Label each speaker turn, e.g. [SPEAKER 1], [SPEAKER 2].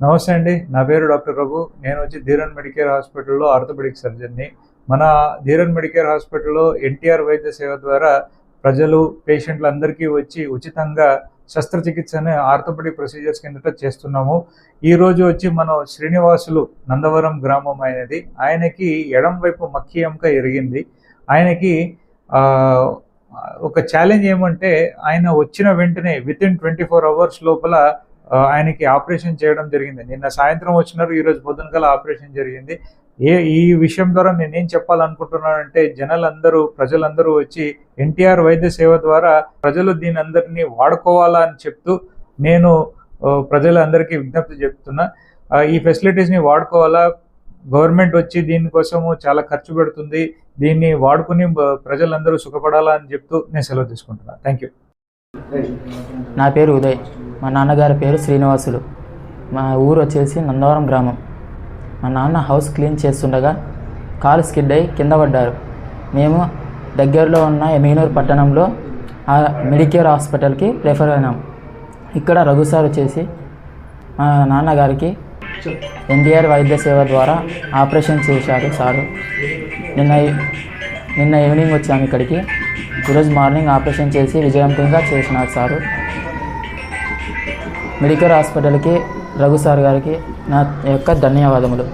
[SPEAKER 1] నమస్తే అండి. నా పేరు డాక్టర్ రఘు. నేను వచ్చి ధీరన్ మెడికేర్ హాస్పిటల్లో ఆర్థోపెడిక్ సర్జన్ని. మన ధీరన్ మెడికేర్ హాస్పిటల్లో ఎన్టీఆర్ వైద్య సేవ ద్వారా ప్రజలు పేషెంట్లు అందరికీ వచ్చి ఉచితంగా శస్త్రచికిత్సని ఆర్థోపెడిక్ ప్రొసీజర్స్ కిందట చేస్తున్నాము. ఈ రోజు వచ్చి మనం శ్రీనివాసులు నందవరం గ్రామం అయినది ఆయనకి ఎడం వైపు మక్కి ఎముక ఎరిగింది. ఆయనకి ఒక ఛాలెంజ్ ఏమంటే ఆయన వచ్చిన వెంటనే with in twenty four hours లోపల ఆయనకి ఆపరేషన్ చేయడం జరిగింది. నిన్న సాయంత్రం వచ్చినారు ఈరోజు పొద్దున గల ఆపరేషన్ జరిగింది. ఏ ఈ విషయం ద్వారా నేనేం చెప్పాలనుకుంటున్నానంటే జనాలందరూ ప్రజలందరూ వచ్చి ఎన్టీఆర్ వైద్య సేవ ద్వారా ప్రజలు దీని అందరినీ వాడుకోవాలా అని చెప్తూ నేను ప్రజలందరికీ విజ్ఞప్తి చెప్తున్నా. ఈ ఫెసిలిటీస్ని వాడుకోవాలా? గవర్నమెంట్ వచ్చి దీనికోసము చాలా ఖర్చు పెడుతుంది. దీన్ని వాడుకుని ప్రజలందరూ సుఖపడాలా అని చెప్తూ నేను సెలవు తీసుకుంటున్నాను థ్యాంక్ యూ
[SPEAKER 2] నా పేరు ఉదయ్. మా నాన్నగారి పేరు శ్రీనివాసులు. మా ఊరు వచ్చేసి నందవరం గ్రామం. మా నాన్న హౌస్ క్లీన్ చేస్తుండగా కాలు స్కిడ్ అయి కింద పడ్డారు. మేము దగ్గరలో ఉన్న ఎమీనూర్ పట్టణంలో ఆ మెడికేర్ హాస్పిటల్కి రెఫర్ అయినాం. ఇక్కడ రఘు సార్ వచ్చేసి మా నాన్నగారికి ఎన్టీఆర్ వైద్య సేవ ద్వారా ఆపరేషన్ చేశారు సారు. నిన్న నిన్న ఈవినింగ్ వచ్చాము ఇక్కడికి. ఈరోజు మార్నింగ్ ఆపరేషన్ చేసి విజయవంతంగా చేసినారు సారు. మెడికల్ హాస్పిటల్కి రఘు సార్ గారికి నా యొక్క ధన్యవాదములు.